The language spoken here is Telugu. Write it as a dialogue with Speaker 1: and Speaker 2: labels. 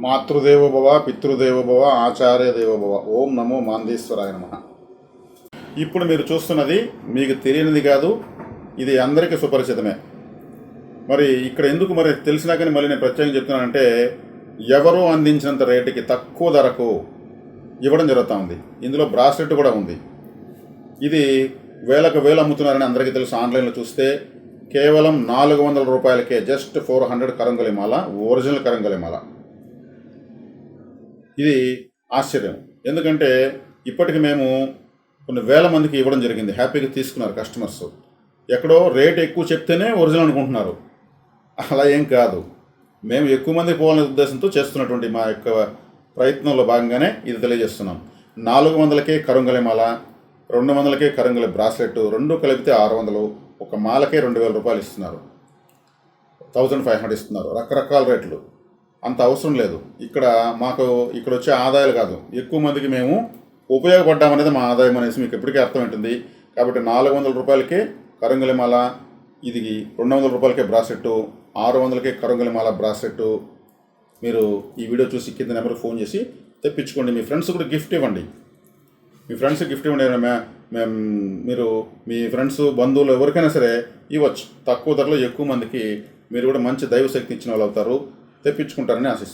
Speaker 1: మాతృదేవోభవ పితృదేవోభవ ఆచార్య దేవోభవ ఓం నమో మాందేశ్వరాయ నమ. ఇప్పుడు మీరు చూస్తున్నది మీకు తెలియనిది కాదు ఇది అందరికీ సుపరిచితమే. మరి ఇక్కడ ఎందుకు మరి తెలిసినా కానీ మళ్ళీ నేను ప్రత్యేకంగా చెప్తున్నానంటే ఎవరో అందించినంత రేటుకి తక్కువ ధరకు ఇవ్వడం జరుగుతూ ఉంది. ఇందులో బ్రాస్లెట్ కూడా ఉంది. ఇది వేలకు వేలు అమ్ముతున్నారని అందరికీ తెలుసు. ఆన్లైన్లో చూస్తే కేవలం నాలుగు వందల రూపాయలకే జస్ట్ ఫోర్ హండ్రెడ్ కరంగలి మాల ఒరిజినల్ కరంగలి మాల ఇది ఆశ్చర్యం. ఎందుకంటే ఇప్పటికి మేము కొన్ని వేల మందికి ఇవ్వడం జరిగింది. హ్యాపీగా తీసుకున్నారు కస్టమర్స్. ఎక్కడో రేట్ ఎక్కువ చెప్తేనే ఒరిజినల్ అనుకుంటున్నారు. అలా ఏం కాదు. మేము ఎక్కువ మంది పోవాలనే ఉద్దేశంతో చేస్తున్నటువంటి మా యొక్క ప్రయత్నంలో భాగంగానే ఇది తెలియజేస్తున్నాం. నాలుగు వందలకే కరుంగలి మాల రెండు వందలకే కరుంగలి బ్రాస్లెట్ రెండు కలిపితే ఆరు వందలు ఒక మాలకే రెండు వేల రూపాయలు ఇస్తున్నారు. థౌజండ్ ఫైవ్ హండ్రెడ్ ఇస్తున్నారు. రకరకాల రేట్లు. అంత అవసరం లేదు. ఇక్కడ మాకు ఇక్కడ వచ్చే ఆదాయాలు కాదు. ఎక్కువ మందికి మేము ఉపయోగపడ్డామనేది మా ఆదాయం అనేసి మీకు ఎప్పటికీ అర్థమవుతుంది కాబట్టి నాలుగు వందల రూపాయలకే కరంగలిమాల ఇది రెండు వందల రూపాయలకే బ్రాసెట్టు ఆరు వందలకే కరంగలిమాల బ్రాసెట్టు మీరు ఈ వీడియో చూసి కింద నెంబర్కి ఫోన్ చేసి తెప్పించుకోండి. మీ ఫ్రెండ్స్ కూడా గిఫ్ట్ ఇవ్వండి. మీ ఫ్రెండ్స్ గిఫ్ట్ ఇవ్వండి. మేము మీరు మీ ఫ్రెండ్స్ బంధువులు ఎవరికైనా సరే ఇవ్వచ్చు. తక్కువ ధరలో ఎక్కువ మందికి మీరు కూడా మంచి దైవశక్తి ఇచ్చిన వాళ్ళు అవుతారు. తెప్పించుకుంటారని ఆశిస్తున్నాను